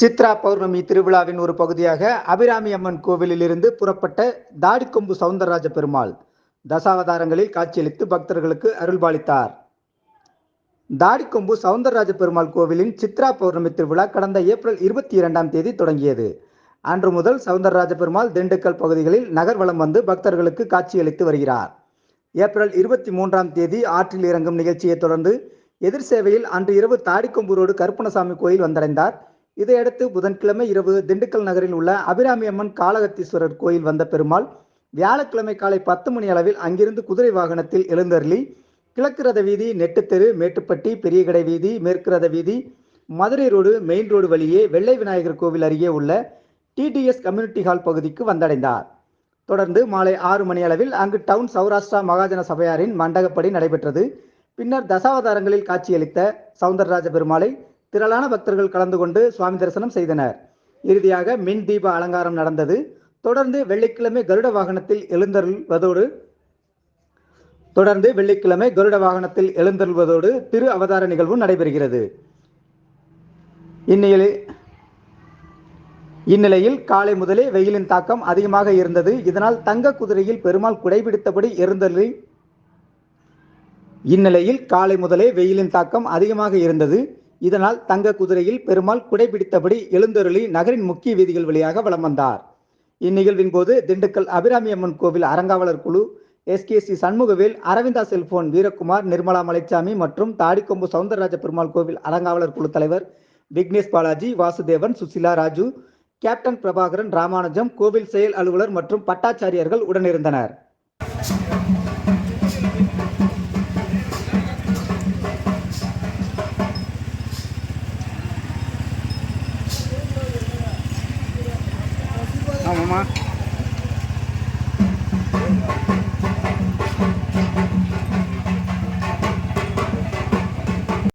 சித்ரா பௌர்ணமி திருவிழாவின் ஒரு பகுதியாக அபிராமி அம்மன் கோவிலில் இருந்து புறப்பட்ட தாடிக்கொம்பு சவுந்தரராஜ பெருமாள் தசாவதாரங்களில் காட்சியளித்து பக்தர்களுக்கு அருள்பாலித்தார். தாடிக்கொம்பு சவுந்தரராஜ பெருமாள் கோவிலின் சித்ரா பௌர்ணமி திருவிழா கடந்த ஏப்ரல் இருபத்தி இரண்டாம் தேதி தொடங்கியது. அன்று முதல் சவுந்தரராஜ பெருமாள் திண்டுக்கல் பகுதிகளில் நகர்வலம் வந்து பக்தர்களுக்கு காட்சியளித்து வருகிறார். ஏப்ரல் இருபத்தி மூன்றாம் தேதி ஆற்றில் இறங்கும் நிகழ்ச்சியை தொடர்ந்து எதிர் சேவையில் அன்று இரவு தாடிக்கொம்பு ரோடு கருப்பணசாமி கோயில் வந்தடைந்தார். இதையடுத்து புதன்கிழமை இரவு திண்டுக்கல் நகரில் உள்ள அபிராமி அம்மன் காளகத்தீஸ்வரர் கோயில் வந்த பெருமாள் வியாழக்கிழமை காலை பத்து மணி அளவில் அங்கிருந்து குதிரை வாகனத்தில் எழுந்தருளி கிழக்கு ரத வீதி நெட்டுத்தெரு மேட்டுப்பட்டி பெரியகடை வீதி மேற்கு ரத வீதி மதுரை ரோடு மெயின் ரோடு வழியே வெள்ளை விநாயகர் கோவில் அருகே உள்ள டிடிஎஸ் கம்யூனிட்டி ஹால் பகுதிக்கு வந்தடைந்தார். தொடர்ந்து மாலை ஆறு மணி அளவில் அங்கு டவுன் சௌராஷ்டிரா மகாஜன சபையாரின் மண்டகப்படி நடைபெற்றது. பின்னர் தசாவதாரங்களில் காட்சியளித்த சவுந்தரராஜ பெருமாளை திரளான பக்தர்கள் கலந்து கொண்டு சுவாமி தரிசனம் செய்தனர். இறுதியாக மின் தீப அலங்காரம் நடந்தது. தொடர்ந்து வெள்ளிக்கிழமை கருட வாகனத்தில் எழுந்தருள்வதோடு தொடர்ந்து வெள்ளிக்கிழமை கருட வாகனத்தில் எழுந்தருள்வதோடு திரு அவதார நிகழ்வும் நடைபெறுகிறது. இந்நிலையில் இந்நிலையில் காலை முதலே வெயிலின் தாக்கம் அதிகமாக இருந்தது. இதனால் தங்க குதிரையில் பெருமாள் குடைபிடித்தபடி எழுந்தருளி இந்நிலையில் காலை முதலே வெயிலின் தாக்கம் அதிகமாக இருந்தது. இதனால் தங்க குதிரையில் பெருமாள் குடைபிடித்தபடி எழுந்தருளி நகரின் முக்கிய வீதிகள் வழியாக வலம் வந்தார். இந்நிகழ்வின் போது திண்டுக்கல் அபிராமி அம்மன் கோவில் அறங்காவலர் குழு எஸ்கேசி சண்முகவேல் அரவிந்தா செல்போன் வீரகுமார் நிர்மலா மலைச்சாமி மற்றும் தாடிக்கொம்பு சவுந்தரராஜ பெருமாள் கோவில் அறங்காவலர் குழு தலைவர் விக்னேஷ் பாலாஜி வாசுதேவன் சுசிலா ராஜு கேப்டன் பிரபாகரன் ராமானுஜம் கோவில் செயல் அலுவலர் மற்றும் பட்டாச்சாரியர்கள் உடனிருந்தனர். 好，妈妈。